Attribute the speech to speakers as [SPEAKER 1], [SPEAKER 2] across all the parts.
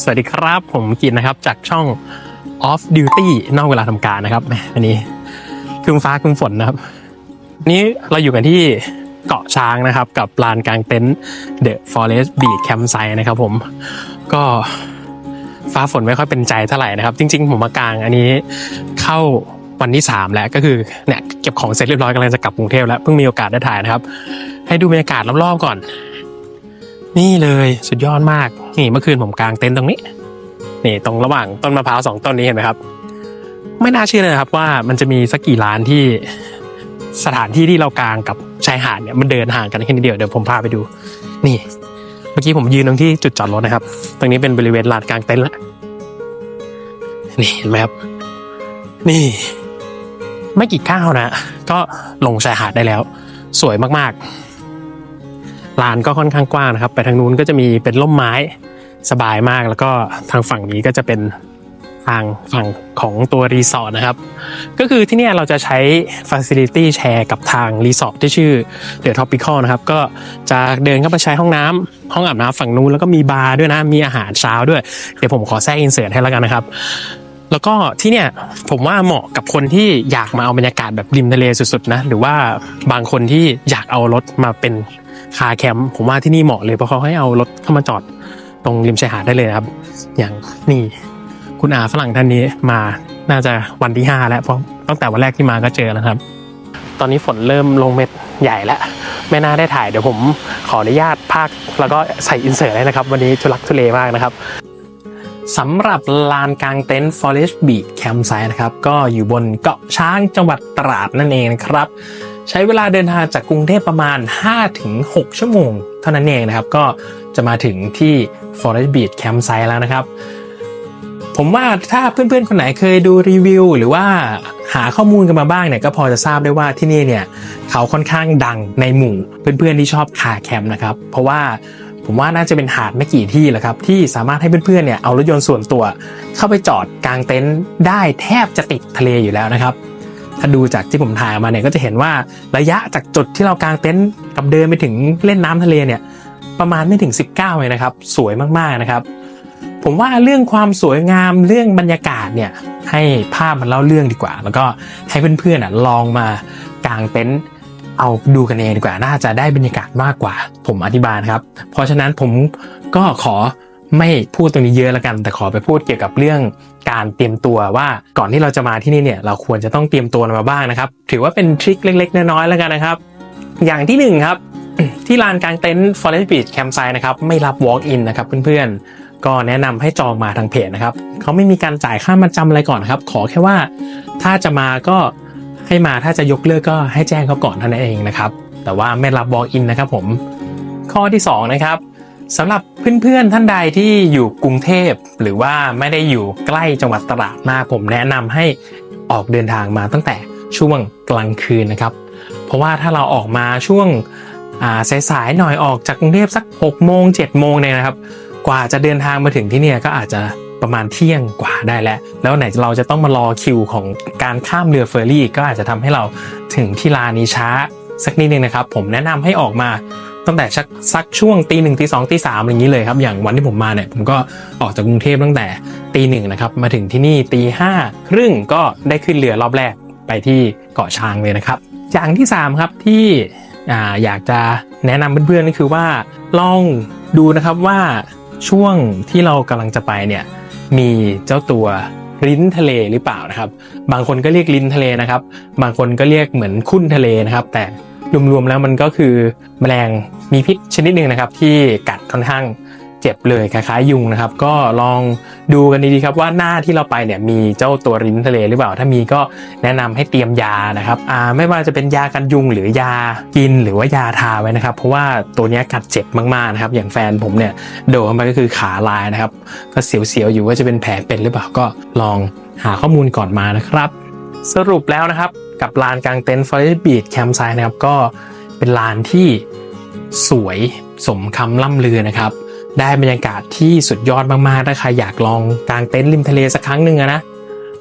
[SPEAKER 1] สวัสดีครับผมกินนะครับจากช่อง Off Duty นอกเวลาทำการนะครับแมอันนี้ครึ้มฟ้าครึ้มฝนนะครับ นี้เราอยู่กันที่เกาะช้างนะครับ กับลานกลางเต็นท์ The Forest Beach Campsite นะครับผมก็ฟ้าฝนไม่ค่อยเป็นใจเท่าไหร่นะครับ จริง ๆ ผมมากลางอันนี้เข้าวันที่ 3 แล้วก็คือเนี่ยเก็บของเสร็จเรียบร้อยกำลังจะกลับกรุงเทพแล้วเพิ่งมีโอกาสได้ถ่ายนะครับ ให้ดูบรรยากาศรอบๆก่อน นี่เลยสุดยอดมาก นี่เมื่อคืนผมกางเต็นท์ตรงนี้ นี่ตรงระหว่างต้นมะพร้าวสองต้นนี้เห็นไหมครับ ไม่น่าเชื่อเลยครับว่ามันจะมีสักกี่ร้านที่สถานที่ที่เรากางกับชายหาดเนี่ยมันเดินห่างกันแค่นิดเดียวเดี๋ยวผมพาไปดู นี่ เมื่อกี้ผมยืนตรงที่จุดจอดรถนะครับ ตรงนี้เป็นบริเวณลานกลางเต็นท์ละนี่เห็นไหมครับ นี่ ไม่กี่ก้าวนะ ก็ลงชายหาดได้แล้ว สวยมากๆ ลานก็ค่อนข้างกว้างนะครับ ไปทางนู้นก็จะมีเป็นร่มไม้สบายมาก แล้วก็ทางฝั่งนี้ก็จะเป็นทางฝั่งของตัวรีสอร์ทนะครับ ก็คือที่นี่เราจะใช้ Facility Share กับทางรีสอร์ทที่ชื่อ The Tropical นะครับ ก็จะเดินเข้าไปใช้ห้องน้ำห้องอาบน้ำฝั่งนู้นแล้วก็มีบาร์ด้วยนะ มีอาหารเช้าด้วย เดี๋ยวผมขอแทรกอินเสิร์ตให้แล้วกันนะครับแล้วก็ที่เนี่ยผมว่าเหมาะกับคนที่อยากมาเอาบรรยากาศแบบริมทะเลสุดๆนะ หรือว่าบางคนที่อยากเอารถมาเป็น คาแคมป์ผมว่าที่นี่เหมาะเลยเพราะเขาให้เอารถเข้ามาจอดตรงริมชายหาดได้เลยครับ อย่างนี่คุณอาฝรั่งท่านนี้มาน่าจะวันที่5แล้วเพราะตั้งแต่วันแรกที่มาก็เจอแล้วครับ ตอนนี้ฝนเริ่มลงเม็ดใหญ่แล้วไม่น่าได้ถ่ายเดี๋ยวผมขออนุญาตภาคแล้วก็ใส่อินเสิร์ตให้นะครับ วันนี้ทุลักทุเลมากนะครับ สำหรับลานกลางเต็นท์ Forest Beach Campsite นะครับ ก็อยู่บนเกาะช้างจังหวัดตราดนั่นเองนะครับ ใช้เวลาเดินทางจากกรุงเทพประมาณ 5-6 ชั่วโมง เท่านั้นเองนะครับ ก็จะมาถึงที่ Forest Beach Campsite แล้วนะครับ ผมว่าถ้าเพื่อนๆ คนไหนเคยดูรีวิว หรือว่าหาข้อมูลกันมาบ้างเนี่ยก็พอจะทราบได้ว่าที่นี่เนี่ยเขาค่อนข้างดังในหมู่เพื่อนๆที่ชอบคาแคมป์นะครับ เพราะว่า ผมว่าน่าจะเป็นหาดไม่กี่ที่แหละครับที่สามารถให้เพื่อนๆเนี่ยเอารถยนต์ส่วนตัว เข้าไปจอดกลางเต็นท์ได้แทบจะติดทะเลอยู่แล้วนะครับถ้าดูจากที่ผมถ่ายมาเนี่ยก็จะเห็นว่าระยะจากจุดที่เรากางเต็นท์กับเดินไปถึงเล่นน้ำทะเลเนี่ยประมาณไม่ถึง 19เลยนะครับ สวยมากๆนะครับ ผมว่าเรื่องความสวยงามเรื่องบรรยากาศเนี่ยให้ภาพมันเล่าเรื่องดีกว่า แล้วก็ให้เพื่อนๆอะลองมากางเต็นท์ เอาดูกันเองดีกว่า น่าจะได้บรรยากาศมากกว่า ผมอธิบายครับ เพราะฉะนั้นผมก็ขอไม่พูดตรงนี้เยอะล้วกัน แต่ขอไปพูดเกี่ยวกับเรื่องการเตรียมตัวว่าก่อนที่เราจะมาที่นี่เนี่ยเราควรจะต้องเตรียมตัวมาบ้างนะครับ ถือว่าเป็นทริคเล็ก ๆ น้อยๆแล้วกันนะครับ อย่างที่หนึ่งครับ ที่ลานกลางเต็นท์ Forest Beach Campsite นะครับไม่รับ walk in นะครับเพื่อนๆ ก็แนะนำให้จองมาทางเพจนะครับเขาไม่มีการจ่ายค่ามาจำอะไรก่อนนครับ ขอแค่ว่าถ้าจะมาก็ ให้มาถ้าจะยกเลิกก็ให้แจ้งเขาก่อนเท่านั้นเองนะครับ แต่ว่าไม่รับ walk in นะครับผมข้อที่สองนะครับสำหรับเพื่อนๆท่านใดที่อยู่กรุงเทพ หรือว่าไม่ได้อยู่ใกล้จังหวัดตราดมากผมแนะนำให้ออกเดินทางมาตั้งแต่ช่วงกลางคืนนะครับ เพราะว่าถ้าเราออกมาช่วงสายๆหน่อยออกจากกรุงเทพสัก6โมง7โมงเนี่ยนะครับ กว่าจะเดินทางมาถึงที่เนี่ยก็อาจจะ ประมาณเที่ยงกว่าได้แล้ว แล้วไหนเราจะต้องมารอคิวของการข้ามเรือเฟอร์รี่ ก็อาจจะทำให้เราถึงที่ลานี้ช้าสักนิดนึงนะครับ ผมแนะนำให้ออกมาตั้งแต่สักสักช่วงตีหนึ่งตีสองตีสามอย่างนี้เลยครับอย่างวันที่ผมมาเนี่ยผมก็ออกจากกรุงเทพตั้งแต่ตีหนึ่งนะครับมาถึงที่นี่ตีห้าครึ่งก็ได้ขึ้นเรือรอบแรกไปที่เกาะช้างเลยนะครับ อย่างที่สามครับที่ออยากจะแนะนำเพื่อนๆก็คือว่าลองดูนะครับว่าช่วงที่เรากำลังจะไปเนี่ย มีเจ้าตัวลิ้นทะเลหรือเปล่านะครับ บางคนก็เรียกลิ้นทะเลนะครับ บางคนก็เรียกเหมือนคุ้นทะเลนะครับ แต่รวมๆแล้วมันก็คือแมลงมีพิษชนิดหนึ่งนะครับ ที่กัดค่อนข้าง เจ็บเลยคล้ายๆยุงนะครับ ก็ลองดูกันดีๆครับว่าหน้าที่เราไปเนี่ยมีเจ้าตัวริ้นทะเลหรือเปล่า ถ้ามีก็แนะนำให้เตรียมยานะครับอ่าไม่ว่าจะเป็นยากันยุงหรือยากินหรือว่ายาทาไว้นะครับ เพราะว่าตัวนี้กัดเจ็บมากๆนะครับ อย่างแฟนผมเนี่ยโดนเข้าไปก็คือขาลายนะครับ ก็เสียวๆอยู่ว่าจะเป็นแผลเป็นหรือเปล่าก็ลองหาข้อมูลก่อนมานะครับ สรุปแล้วนะครับกับลานกลางเต็นท์ Forest Beach Campsite นะครับก็เป็นลานที่สวยสมคำล่ำลือนะครับ ได้บรรยากาศที่สุดยอดมากๆถ้าใครอยากลองกางเต็นท์ริมทะเลสักครั้งหนึ่งนะ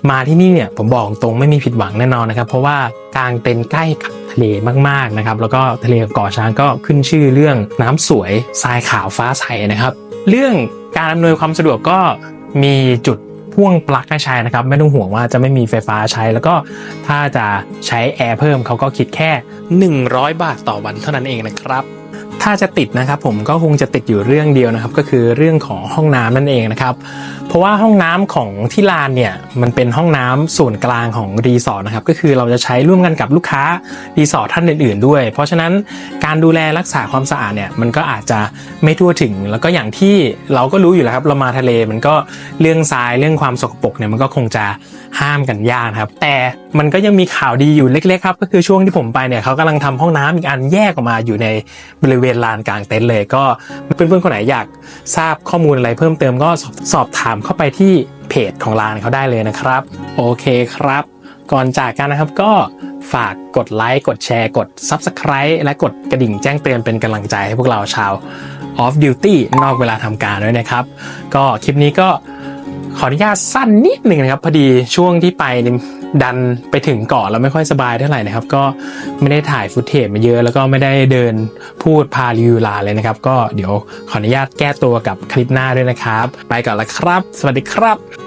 [SPEAKER 1] มาที่นี่เนี่ยผมบอกตรงไม่มีผิดหวังแน่นอนนะครับเพราะว่ากางเต็นท์ใกล้กับทะเลมากๆนะครับแล้วก็ทะเลเกาะช้างก็ขึ้นชื่อเรื่องน้ำสวยทรายขาวฟ้าใสนะครับ เรื่องการอำนวยความสะดวกก็มีจุดพ่วงปลั๊กให้ใช้นะครับ ไม่ต้องห่วงว่าจะไม่มีไฟฟ้าใช้ แล้วก็ถ้าจะใช้แอร์เพิ่มเขาก็คิดแค่ 100 บาทต่อวันเท่านั้นเองนะครับ ถ้าจะติดนะครับผมก็คงจะติดอยู่เรื่องเดียวนะครับ ก็คือเรื่องของห้องน้ำนั่นเองนะครับ เพราะว่าห้องน้ำของที่ลานเนี่ยมันเป็นห้องน้ำส่วนกลางของรีสอร์ทนะครับก็คือเราจะใช้ร่วมกันกับลูกค้ารีสอร์ทท่านอื่น ๆ ด้วย เพราะฉะนั้นการดูแลรักษาความสะอาดเนี่ยมันก็อาจจะไม่ทั่วถึง แล้วก็อย่างที่เราก็รู้อยู่แล้วครับเรามาทะเลมันก็เรื่องทรายเรื่องความสกปรกเนี่ยมันก็คงจะห้ามกันยากครับ แต่มันก็ยังมีข่าวดีอยู่เล็ก ๆ ครับ ก็คือช่วงที่ผมไปเนี่ยเขากำลังทำห้องน้ำอีกอันแยกออกมาอยู่ในบริเวณลานกลางเต็นท์เลยก็เพื่อนๆคนไหนอยากทราบข้อมูลอะไรเพิ่มเติมก็สอบสอบถามเข้าไปที่เพจของลานเขาได้เลยนะครับ โอเคครับ ก่อนจากกันนะครับก็ฝากกดไลค์กดแชร์กด Subscribe และกดกระดิ่งแจ้งเตือนเป็นกำลังใจให้พวกเราชาว Off Duty นอกเวลาทำการด้วยนะครับ ก็คลิปนี้ก็ ขออนุญาตสั้นนิดหนึ่งนะครับ พอดีช่วงที่ไปนี่ดันไปถึงเกาะแล้วไม่ค่อยสบายเท่าไหร่นะครับ ก็ไม่ได้ถ่ายฟุตเทจมาเยอะแล้วก็ไม่ได้เดินพูดพารีวิวลาเลยนะครับ ก็เดี๋ยวขออนุญาตแก้ตัวกับคลิปหน้าด้วยนะครับ ไปก่อนละครับ สวัสดีครับ